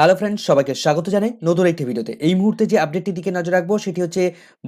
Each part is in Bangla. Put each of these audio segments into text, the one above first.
হ্যালো ফ্রেন্ডস সবাইকে স্বাগত জানাই নতুন একটি ভিডিওতে। এই মুহূর্তে যে আপডেটটি দিকে নজর রাখব, সেটি হচ্ছে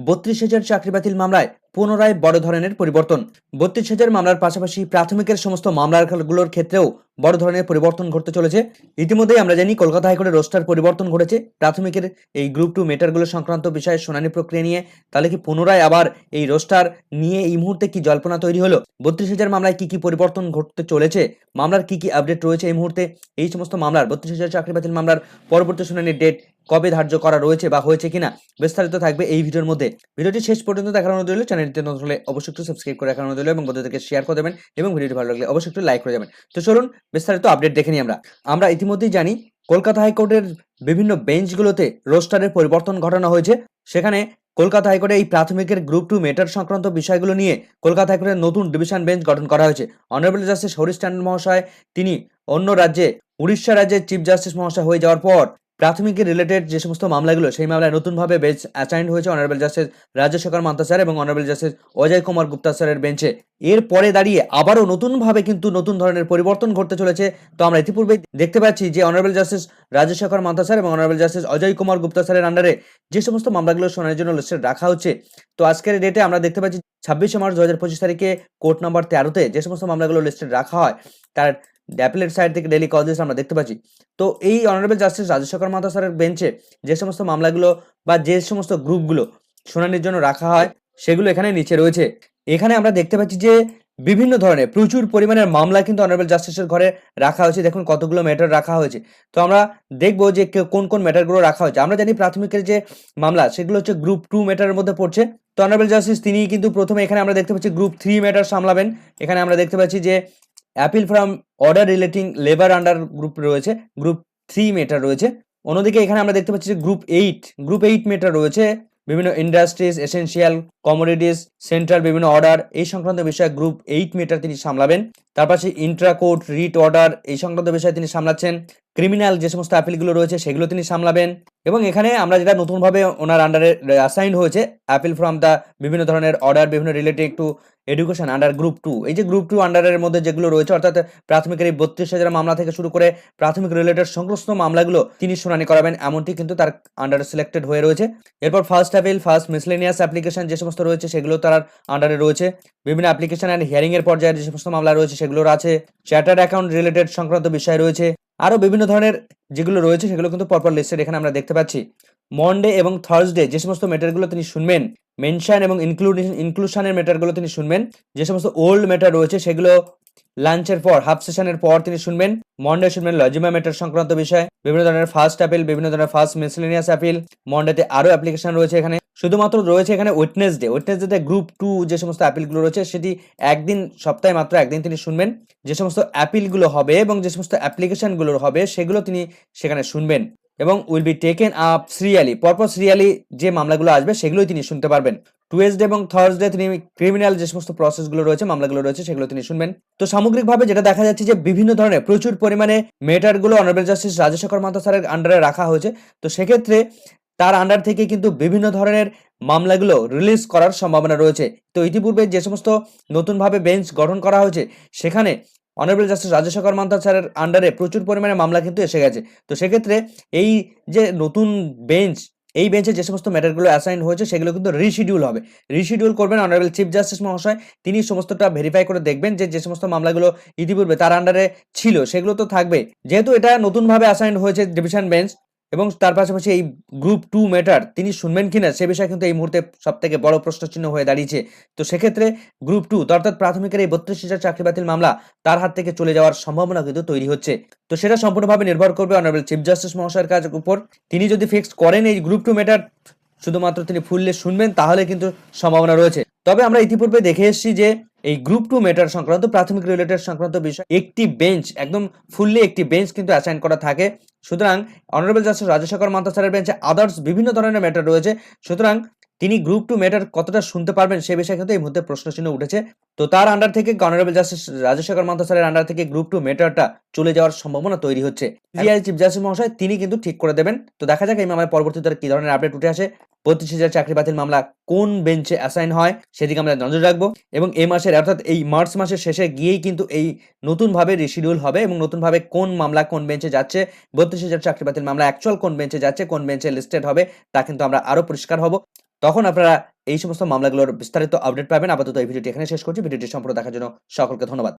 বত্রিশ হাজার চাকরি বাতিল মামলায় পুনরায় বড় ধরনের পরিবর্তন। বত্রিশ হাজার মামলার পাশাপাশি প্রাথমিকের সমস্ত মামলাগুলোর ক্ষেত্রেও বড় ধরনের পরিবর্তন ঘটতে চলেছে। ইতিমধ্যেই আমরা জানি কলকাতা হাইকোর্টের রোস্টার পরিবর্তন ঘটেছে। প্রাথমিকের এই গ্রুপ টু মেটারগুলো সংক্রান্ত বিষয়ে শুনানি প্রক্রিয়া নিয়ে তাহলে কি পুনরায় আবার এই রোস্টার নিয়ে এই মুহূর্তে কি জল্পনা তৈরি হলো? বত্রিশ হাজার মামলায় কি কি পরিবর্তন ঘটতে চলেছে? মামলার কি কি আপডেট রয়েছে এই মুহূর্তে? এই সমস্ত মামলার, বত্রিশ হাজার চাকরি বাতিল মামলার পরবর্তী শুনানির ডেট কবে ধার্য করা রয়েছে বা হয়েছে কিনা বিস্তারিত থাকবে এই ভিডিওর মধ্যে। ভিডিওটি শেষ পর্যন্ত অনুরোধ রইল। চ্যানেলটিতে নতুন হলে অবশ্যই একটু সাবস্ক্রাইব করে অনুরোধ রইল এবং বন্ধুদেরকে শেয়ার করে দেবেন এবং ভিডিওটি ভালো লাগলে অবশ্যই একটু লাইক করে দেবেন। তো চলুন বিস্তারিত আপডেট দেখে নিই আমরা। আমরা ইতিমধ্যেই জানি কলকাতা হাইকোর্টের বিভিন্ন বেঞ্চগুলোতে রোস্টারের পরিবর্তন ঘটানো হয়েছে। সেখানে কলকাতা হাইকোর্টে এই প্রাথমিকের গ্রুপ টু মেটার সংক্রান্ত বিষয়গুলো নিয়ে কলকাতা হাইকোর্টের নতুন ডিভিশন বেঞ্চ গঠন করা হয়েছে। অনারেবল জাস্টিস হরিশ ট্যান্ডন মহাশয়, তিনি অন্য রাজ্যে, উড়িষ্যা রাজ্যের চিফ জাস্টিস মহাশয় হয়ে যাওয়ার পর প্রাথমিকের রিলেটেড যে সমস্ত মামলাগুলো, সেই মামলায় নতুনভাবে বেঞ্চ অ্যাসাইন্ড হয়েছে honourable justice Rajyashekhar Manta sir এবং অনারেবল জাস্টিস অজয় কুমার গুপ্তা স্যারের বেঞ্চে। এর পরে দাঁড়িয়ে আবারও নতুনভাবে কিন্তু নতুন ধরনের পরিবর্তন ঘটতে চলেছে। তো আমরা ইতিপূর্বে দেখতে পাচ্ছি যে honourable justice Rajshekhar Manta sir এবং অনারেবল জাস্টিস অজয় কুমার গুপ্তা স্যারের আন্ডারে যে সমস্ত মামলাগুলো শোনার জন্য লিস্টে রাখা হচ্ছে, তো আজকের ডেটে আমরা দেখতে পাচ্ছি ছাব্বিশে মার্চ দু হাজার পঁচিশ তারিখে কোর্ট নাম্বার তেরোতে যে সমস্ত মামলাগুলো লিস্টে রাখা হয়, তার অ্যাপিলেট সাইড থেকে ডেলি কজেস আমরা দেখতে পাচ্ছি। তো এই অনারেবল জাস্টিস রাজশেখর মাতা স্যারের বেঞ্চে যে সমস্ত মামলাগুলো বা যে সমস্ত গ্রুপগুলো শুনানির জন্য রাখা হয়, সেগুলো এখানে নিচে রয়েছে। এখানে আমরা দেখতে পাচ্ছি যে বিভিন্ন ধরনের, প্রচুর পরিমাণের মামলা কিন্তু অনারেবল জাস্টিসের ঘরে রাখা হয়েছে। দেখুন কতগুলো ম্যাটার রাখা হয়েছে। তো আমরা দেখব যে কোন কোন ম্যাটারগুলো রাখা হয়েছে। আমরা জানি প্রাথমিকের যে মামলা, সেগুলো হচ্ছে গ্রুপ টু ম্যাটারের মধ্যে পড়ছে। তো অনারেবল জাস্টিস তিনি কিন্তু প্রথমে এখানে আমরা দেখতে পাচ্ছি গ্রুপ থ্রি ম্যাটার সামলাবেন। এখানে আমরা দেখতে পাচ্ছি যে appeal from order relating labour under group রয়েছে গ্রুপ থ্রি মেটার রয়েছে। অন্যদিকে এখানে আমরা দেখতে পাচ্ছি যে group eight group eight matter রয়েছে। বিভিন্ন ইন্ডাস্ট্রিজ এসেন্সিয়াল কমোডিটিস সেন্ট্রাল বিভিন্ন অর্ডার এই সংক্রান্ত বিষয়ে গ্রুপ এইট মেটার তিনি সামলাবেন। তার পাশে ইন্ট্রাকোর্ট রিট অর্ডার এই সংক্রান্ত বিষয়ে তিনি সামলাচ্ছেন। ক্রিমিনাল যে সমস্ত অ্যাপিলগুলো রয়েছে, সেগুলো তিনি সামলাবেন। এবং এখানে আমরা যেটা নতুনভাবে ওনার আন্ডারে অ্যাসাইন হয়েছে অ্যাপিল ফ্রম দ্য বিভিন্ন ধরনের অর্ডার বিভিন্ন related to education under group two এই যে গ্রুপ টু আন্ডারের মধ্যে যেগুলো রয়েছে, অর্থাৎ প্রাথমিকের এই বত্রিশ হাজার মামলা থেকে শুরু করে প্রাথমিক রিলেটেড সমস্ত মামলাগুলো তিনি শুনানি করাবেন, এমনটি কিন্তু তার আন্ডারে সিলেক্টেড হয়ে রয়েছে। এরপর first appeal first miscellaneous application যে সমস্ত রয়েছে, সেগুলো তার আন্ডারে রয়েছে। বিভিন্ন অ্যাপ্লিকেশন অ্যান্ড হিয়ারিং এর পর্যায়ে যে সমস্ত মামলা রয়েছে, সেগুলোর আছে। চার্টার্ড অ্যাকাউন্ট রিলেটেড সংক্রান্ত বিষয় রয়েছে। আরও বিভিন্ন ধরনের যেগুলো রয়েছে সেগুলো কিন্তু পরপর লিস্টেড এখানে আমরা দেখতে পাচ্ছি। মন্ডে এবং থার্সডে যে সমস্ত ম্যাটারগুলো তিনি শুনবেন মেনশন এবং ইনক্লুডেশন ইনক্লুশনের ম্যাটারগুলো তিনি শুনবেন, যে সমস্ত ওল্ড ম্যাটার রয়েছে সেগুলো লাঞ্চের পর হাফ সেশনের পর তিনি শুনবেন। মন্ডে শুনবেন লজিমা ম্যাটার সংক্রান্ত বিষয়, বিভিন্ন ধরনের ফার্স্ট অ্যাপিল বিভিন্ন ধরনের ফার্স্ট মিসলেনিয়াস অ্যাপিল মন্ডেতে আরও অ্যাপ্লিকেশন রয়েছে এখানে। শুধুমাত্র রয়েছে এখানে উইটনেস ডে গ্রুপ টু যে সমস্ত অ্যাপিলগুলো রয়েছে, সেটি একদিন, সপ্তাহে মাত্র একদিন তিনি শুনবেন। যে সমস্ত অ্যাপিলগুলো হবে এবং যে সমস্ত অ্যাপ্লিকেশনগুলো হবে, সেগুলো তিনি সেখানে শুনবেন এবং will be taken up serially পরপর সিরিয়ালি যে মামলাগুলো আসবে, সেগুলোই তিনি শুনতে পারবেন। টুয়েসডে এবং থার্সডে তিনি ক্রিমিনাল যে সমস্ত প্রসেসগুলো রয়েছে, মামলাগুলো রয়েছে, সেগুলো তিনি শুনবেন। তো সামগ্রিকভাবে যেটা দেখা যাচ্ছে যে বিভিন্ন ধরনের, প্রচুর পরিমাণে মেটারগুলো অনারেবল জাস্টিস রাজশেখর মাতা স্যারের আন্ডারে রাখা হয়েছে। তো সেক্ষেত্রে তার আন্ডার থেকে কিন্তু বিভিন্ন ধরনের মামলাগুলো রিলিজ করার সম্ভাবনা রয়েছে। তো ইতিপূর্বে যে সমস্ত নতুনভাবে বেঞ্চ গঠন করা হয়েছে, সেখানে অনারেবল জাস্টিস রাজশেখর মান্তা স্যারের আন্ডারে প্রচুর পরিমাণে মামলা কিন্তু এসে গেছে। তো সেক্ষেত্রে এই যে নতুন বেঞ্চ এই বেঞ্চে যে সমস্ত ম্যাটারগুলো অ্যাসাইন হয়েছে, সেগুলো কিন্তু রিশিডিউল হবে। রিশিডিউল করবেন অনারেবল চিফ জাস্টিস মহাশয়, তিনি সমস্তটা ভেরিফাই করে দেখবেন যে যে সমস্ত মামলাগুলো ইতিপূর্বে তার আন্ডারে ছিল, সেগুলো তো থাকবে যেহেতু এটা নতুনভাবে অ্যাসাইন হয়েছে ডিভিশন বেঞ্চ এবং তার পাশাপাশি এই গ্রুপ টু ম্যাটার তিনি শুনবেন কিনা সে বিষয়ে কিন্তু এই মুহূর্তে সব থেকে বড় প্রশ্নচিহ্ন হয়ে দাঁড়িয়েছে। তো সেক্ষেত্রে গ্রুপ টু অর্থাৎ প্রাথমিকের এই বত্রিশ হাজার চাকরি বাতিল মামলা তার হাত থেকে চলে যাওয়ার সম্ভাবনা কিন্তু তৈরি হচ্ছে। তো সেটা সম্পূর্ণভাবে নির্ভর করবে অনারেবল চিফ জাস্টিস মহাশয়ের কাজের উপর। তিনি যদি ফিক্স করেন এই গ্রুপ টু ম্যাটার শুধুমাত্র তিনি ফুললে শুনবেন, তাহলে কিন্তু সম্ভাবনা রয়েছে। তবে আমরা ইতিপূর্বে দেখে এসেছি যে এই গ্রুপ টু মেটার সংক্রান্ত, প্রাথমিক রিলেটেড সংক্রান্ত বিষয়, একটি বেঞ্চ একদম ফুললি একটি বেঞ্চ কিন্তু অ্যাসাইন করা থাকে। সুতরাং অনারেবল জাস্টিস রাজশেখর মান্তা স্যারের বেঞ্চে আদার্স বিভিন্ন ধরনের ম্যাটার রয়েছে। সুতরাং তিনি গ্রুপ টু মেটার কতটা শুনতে পারবেন সে বিষয়ে কিন্তু এই মুহূর্তে প্রশ্নচিহ্ন উঠেছে। তো তার আন্ডার থেকে অনারেবল জাস্টিস রাজশেখর মান্তা স্যারের আন্ডার থেকে গ্রুপ টু মেটারটা চলে যাওয়ার সম্ভাবনা তৈরি হচ্ছে। সিআই চিফ জাস্টিস মহাশয় তিনি কিন্তু ঠিক করে দেবেন। তো দেখা যাক এই মামলায় পরবর্তীতে কি ধরনের আপডেট উঠে আসে। বত্রিশ হাজার চাকরি বাতিল মামলা কোন বেঞ্চে অ্যাসাইন হয় সেদিকে আমরা নজর রাখব। এবং এই মাসের অর্থাৎ এই মার্চ মাসের শেষে গিয়েই কিন্তু এই নতুনভাবে রিশিডিউল হবে এবং নতুনভাবে কোন মামলা কোন বেঞ্চে যাচ্ছে বত্রিশ হাজার চাকরি বাতিল মামলা অ্যাকচুয়াল কোন বেঞ্চে যাচ্ছে কোন বেঞ্চে লিস্টেড হবে তা কিন্তু আমরা আরও পরিষ্কার হব। তখন আপনারা এই সমস্ত মামলাগুলোর বিস্তারিত আপডেট পাবেন। আপাতত এই ভিডিওটি এখানে শেষ করছি। ভিডিওটি সম্পূর্ণ দেখার জন্য সকলকে ধন্যবাদ।